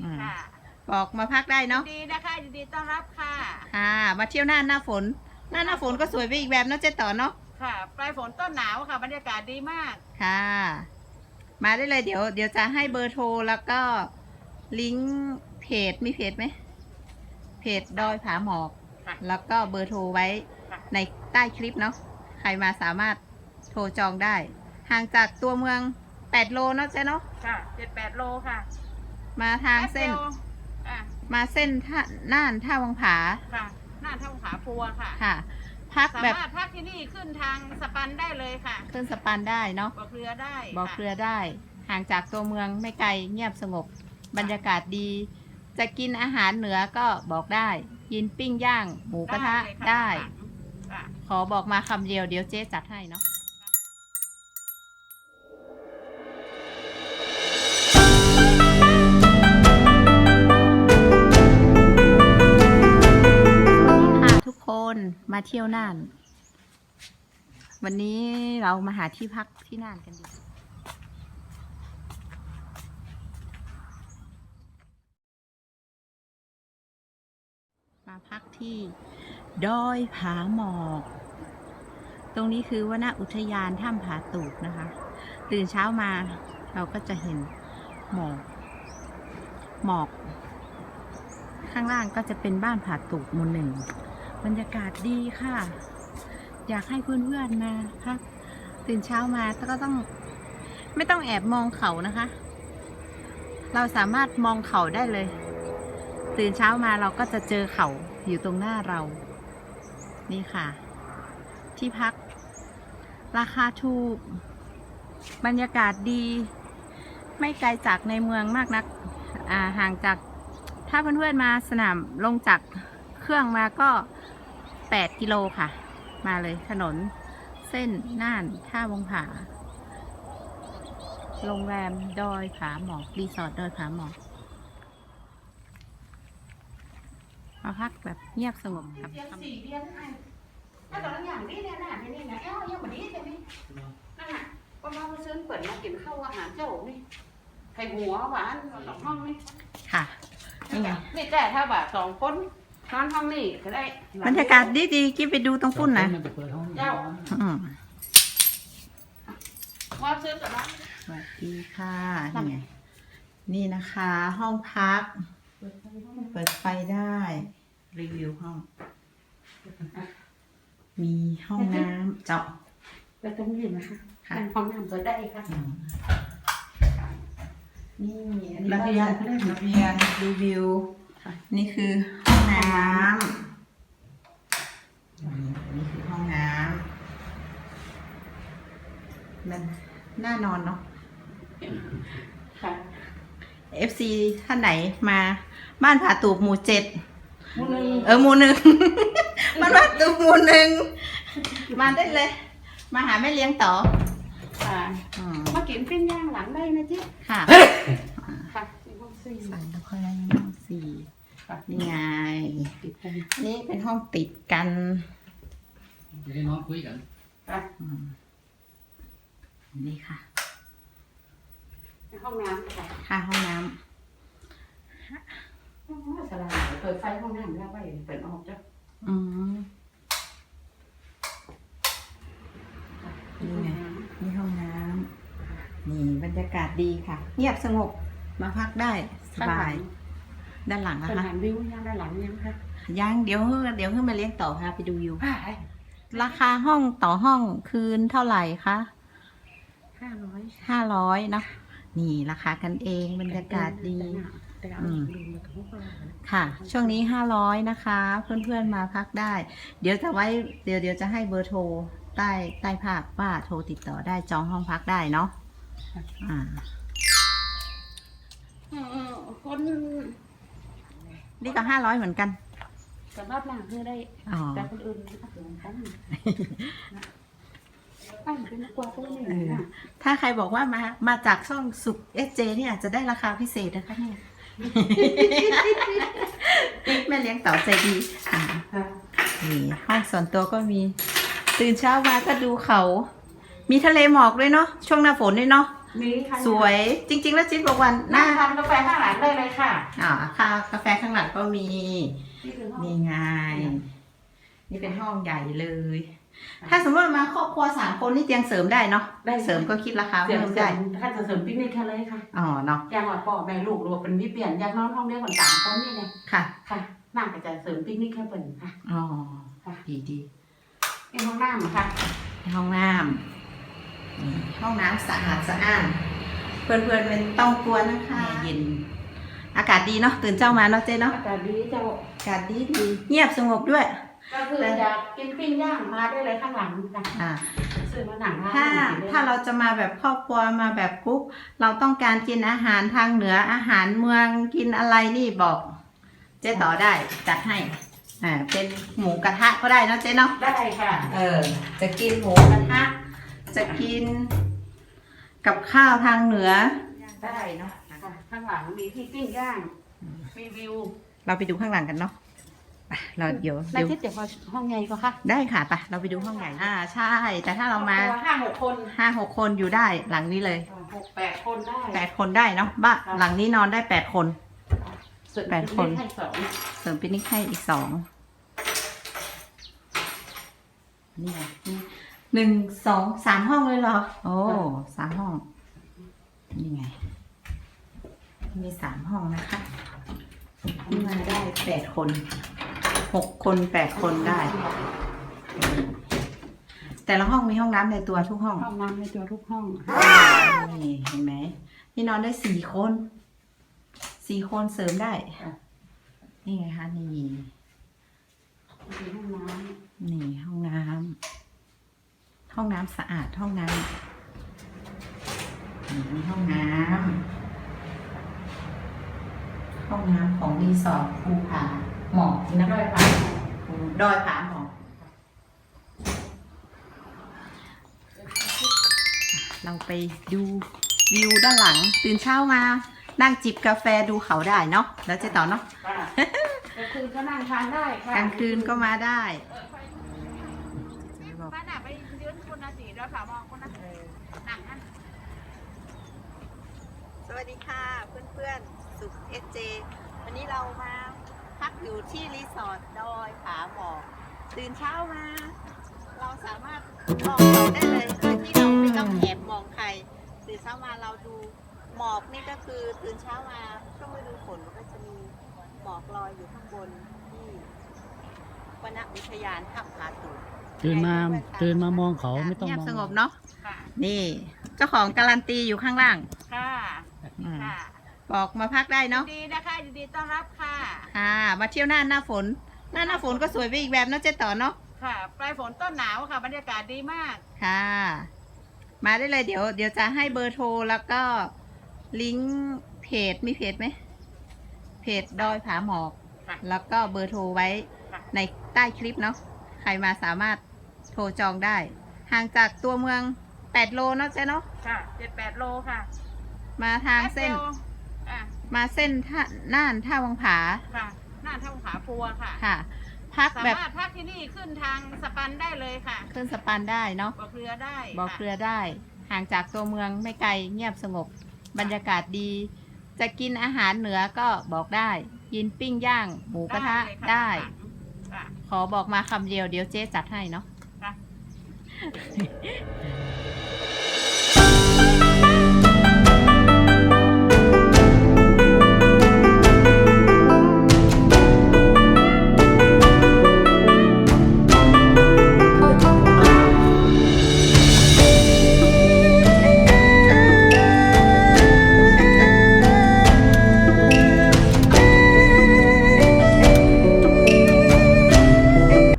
อืมค่ะบอกมาพักได้ยิเนาะนดีนะคะยินดีต้อนรับค่ะ ค่ะ มาเที่ยวหน้าหน้าฝน หน้าหน้าฝนก็สวยไปอีกแบบเนาะเจ๊ต่อเนาะ ค่ะ ปลายฝนต้นหนาวค่ะ บรรยากาศดีมาก ค่ะ มาได้เลยเดี๋ยว เดี๋ยวจะให้เบอร์โทรแล้วก็ลิงก์เพจมีเพจไหมเพจดอยผาหมอก ค่ะแล้วก็เบอร์โทรไว้ค่ะ ในใต้คลิปเนาะใครมาสามารถโทรจองได้ ห่างจากตัวเมือง 8 โลเนาะเจ๊เนาะค่ะเจ็ดแปดโลค่ะ มาทางเส้น แป๊บดียวอะมาเส้นท่าน่านท่าวังผา ค่ะหน้าท่าผาพัวค่ะ ค่ะ พักสาแบบมารถพักที่นี่ขึ้นทางสปันได้เลยค่ะขึ้นสะพานได้เนาะ บ่อเกลือได้บ่อค่ะเกลือได้ ห่างจากตัวเมืองไม่ไกลเงียบสงบ บรรยากาศดี จะกินอาหารเหนือก็บอกได้กินปิ้งย่าง หมูกระทะเลยค่ได้ค่ะขอบอกมาคำเดียวเดี๋ยวเจ๊จัดให้เนาะ มาเที่ยวน่าน วันนี้เรามาหาที่พักที่น่านกันดีมาพักที่ดอยผาหมอก ตรงนี้คือวนาอุทยานถ้ำผาตูกนะคะ ตื่นเช้ามาเราก็จะเห็นหมอก หมอก ข้างล่างก็จะเป็นบ้านผาตูกมู่หนึ่ง บรรยากาศดีค่ะ อยากให้เพื่อนๆมาพักตื่นเช้ามาก็ต้อง ไม่ต้องแอบมองเขานะคะ เราสามารถมองเขาได้เลย ตื่นเช้ามาเราก็จะเจอเขาอยู่ตรงหน้าเรา นี่ค่ะ ที่พัก ราคาถูก บรรยากาศดี ไม่ไกลจากในเมืองมากนักห่างจากถ้าเพื่อนๆมาสนามลงจากเครื่องมาก็ 8 กิโลค่ะ มาเลยถนน เส้นน่านท่าวงผาโรงแรมดอยผาหมอกรีสอร์ทดอยผาหมอกมาพักแบบเงียบสงบกับเดือนธรรมสี่เดือนไอ้ถ้าตอนอย่างนี้เนี่ยนะที่นี่นะเอ้ายังเหมือนนี้ใช่ไหมนั่นน่ะก็มาเชิญเปิดมากินข้าวอาหารเจ้านี่ไข่หัวหวานสองห้องนี่ค่ะนี่ไงนี่แต่ถ้าแบบสองคน นอนห้องนี่ก็ได้บรรยากาศดีดีๆกิ๊บไปดูตรงปุ้นนะมันจะเปิดห้องเจ้าอืมว่าซื้อกับน้อง สวัสดีค่ะนี่ไงนี่นะคะ ห้องพัก เปิดไฟได้ รีวิวห้อง มีห้องน้ำเจาะไปตรงนี้นะคะค่ะ เป็นห้องน้ำเปิดได้ค่ะอืมนี่อันนี้ระเบียงระเบียงรีวิว นี่คือห้องน้ำนี่นี่คือห้องน้ำมันน่านอนเนาะค่ะ FC ท่านไหนมาบ้านผาตูบหมู่เจ็ดมูนึงเออหมู่หนึ่ง บ้านผาตูบหมู่หนึ่งมาได้เลย มาหาแม่เลี้ยงต่อค่ะอืมมากินปิ้งย่างหลังได้นะจ๊ะค่ะค่ะนี่ห้อง สี่สั่งแล้วค่อยได้ห้องสี่ค่ะนี่ไง ติดกันนี่เป็นห้องติดกันจะได้น้องคุยกันค่ะอืมนี่ค่ะ ห้องน้ำค่ะค่าห้องน้ำสลาเปิดไฟห้องน้ำแล้วไว้เปิดออกจ้ะำอืมนี่ไง นี่ห้องน้ำนี่บรรยากาศดีค่ะ เงียบสงบ มาพักได้สบาย ด้านหลังสนะคะถานวิวยังด้านหลังยังค่ะยังเดี๋ยวเดี๋ยวขึ้นมาเลี้ยงต่อพาไปดูวิวห้าราคาห้องต่อห้องคืนเท่าไหร่คะห้าร้อยห้าร้อยเนาะนี่ราคากันเองบรรยากาศดีแต่เอาดูมาทุกคนค่ะ ช่วงนี้ห้าร้อยนะคะ เพื่อนๆมาพักได้ เดี๋ยวจะไว้เดี๋ยวเดี๋ยวจะให้เบอร์โทรใต้ใต้ภาพว่าโทรติดต่อได้จองห้องพักได้เนาะอ่า คนนี่ก็ห้าร้อยเหมือนกันสำหรับหลังคือได้ อ๋อแต่คนอื่นไม่ต้องกันตั้งเป็นกว่าตัวนี้นะถ้าใครบอกว่ามา มาจากช่องสุกเอสเจเนี่ยจะได้ราคาพิเศษนะคะเนี่ยแม่เลี้ยงเต่าใจดีอ่าค่ะนี่ห้องส่วนตัวก็มี ตื่นเช้ามาก็ดูเขา มีทะเลหมอกด้วยเนาะช่วงหน้าฝนด้วยเนาะ มีค่ะสวยจริง ๆ แล้วจิ๊บบอกว่าหนั่น้างทำกาแฟข้างหลังได้เลยค่ะอ่าค่ะกาแฟข้างหลังก็มีนี่คือห้อง นี่ไง นี่เป็นห้องใหญ่เลย ถ้าสมมติมาครอบครัวสามคนนี่เตียงเสริมได้เนาะได้ เสริมก็คิดราคาเสริเพิ่มมได้ได้ถ้าจะเสริมปิกนิกแค่เลยค่ะอ๋อเนาะอยางว่าพ่อแม่ลูกหรือว่าเป็นวิเปลี่ยนอยากนอนห้องเดียวกันสามคนนี่ไงค่ะค่ะน่าจะเสริมปิกนิกแค่เป็นค่ะ อ๋อค่ะ ดีดีเป็นห้องน้ำค่ะห้องน้ำนี่ ห้องน้ำสะอาดสะอ้านเพื่อนๆเป็นต้องกลัวนะคะเย็น อากาศดีเนาะตื่นเจ้ามาเนาะเจ๊เนาะอากาศดีเจ้าอากาศดีดีเงียบสงบด้วย ก็คืออยากกินปิ้งย่างมาได้เลยข้างหลังค่ะอ่าซื้อมาหนังร้นถ้ากินได้ถ้าเราจะมาแบบครอบครัวมาแบบกรุ๊ปเราต้องการกินอาหารทางเหนืออาหารเมืองกินอะไรนี่บอก เจ๊ต่อได้จัดให้อ่าเป็นหมูกระทะก็ได้เนอะเจ๊เนาะได้ค่ะ เออ จะกินหมูกระทะ จะกิน กับข้าวทางเหนือ ได้เนาะค่ะข้างหลังมีที่ปิ้งย่างมีวิวเราไปดูข้างหลังกันเนาะไปเราเดี๋ยวในเดี๋ยวที่เดี๋ยวพอห้องไงก็ค่ะได้ค่ะไปเราไปดูห้องใหญ่อ่าใช่ แต่ถ้าเรามาตัวห้าหกคนห้าหกคนอยู่ได้หลังนี้เลยหกแปดคนได้แปดคนได้เนาะบ้านหลังนี้นอนได้แปดคน ส่วนแปดคน ให้สองเสริมปิกนิกให้อีกสองนี่ไงนี่ หนึ่งสองสามห้องเลยเหรอ โอ้สามห้อง นี่ไง มีสามห้องนะคะนี่มาได้แปดคนหกคนแปดคนได้ แต่ละห้องมีห้องน้ำในตัวทุกห้อง ห้องน้ำในตัวทุกห้องนี่เห็นไหมนี่นอนได้สี่คนสี่คนเสริมได้ นี่ไงคะนี่มีห้องน้นี่ห้องน้ำ ห้องน้ำสะอาดห้องน้ำนี่มีห้องน้ำห้องน้ำของรีสอร์ทภูผาหมอกำนะน้ำด้อยฟ้าดอยผาหมอกเราไปดูวิวด้านหลัง ตื่นเช้ามา นั่งจิบกาแฟดูเขาได้เนาะแล้วเจ๊ต่อเนาะค่ะกลางคืนก็นั่งทานได้ค่ะกลางคืนก็มาได้ บ้านอะไปยืนคนละสีแล้วค่ะมองคนละหนังนั่นสวัสดีค่ะเพื่อนๆ สุขเอเจ วันนี้เรามาพักอยู่ที่รีสอร์ทดอยผาหมอกตื่นเช้ามา เราสามารถมองเขาได้เลยโดยที่เราไม่ต้องแอบมองใครตื่นเช้ามาเราดูหมอกนี่ก็คือตื่นเช้ามาช่วงฤดูฝนก็จะมีหมอกลอยอยู่ข้างบนที่วนอุทยานถ้ำผาตูด ตื่นมาตื่นมามองเขาไม่ต้องเงียมบองสงบเนาะค่ะนี่ เจ้าของการันตีอยู่ข้างล่างค่ะอืมค่ะบอกมาพักได้เนาะดีนะคะยินดีต้อนรับค่ะ ค่ะ มาเที่ยวหน้าหน้าฝน หน้าหน้าฝนก็สวยไปอีกแบบเนาะเจ๊ต่อเนาะค่ะปลายฝนต้นหนาวค่ะ บรรยากาศดีมาก ค่ะ มาได้เลยเดี๋ยว เดี๋ยวจะให้เบอร์โทรแล้วก็ลิงก์เพจมีเพจไหมเพจดอยผาหมอก ค่ะแล้วก็เบอร์โทรไว้ค่ะ ในใต้คลิปเนาะ ใครมาสามารถโทรจองได้ ห่างจากตัวเมือง 8 โลเนาะเจ๊เนาะค่ะเจ็ดแปดโลค่ะมาทางเส้น แป๊บดียวอะมาเส้นท่าน่านท่าวังผาค่ะหน้าท่าผาปัวค่ะ ค่ะ พักสาแบบมารถพักที่นี่ขึ้นทางสปันได้เลยค่ะขึ้นสะปันได้เนาะ บ่อเกลือได้บอกเกลือได้ ห่างจากตัวเมืองไม่ไกลเงียบสงบ บรรยากาศดี จะกินอาหารเหนือก็บอกได้กินปิ้งย่าง หมูกระทะเลยค่ได้ จ้ขอบอกมาคำเดียวเดี๋ยวเจ๊จัดให้เนาะ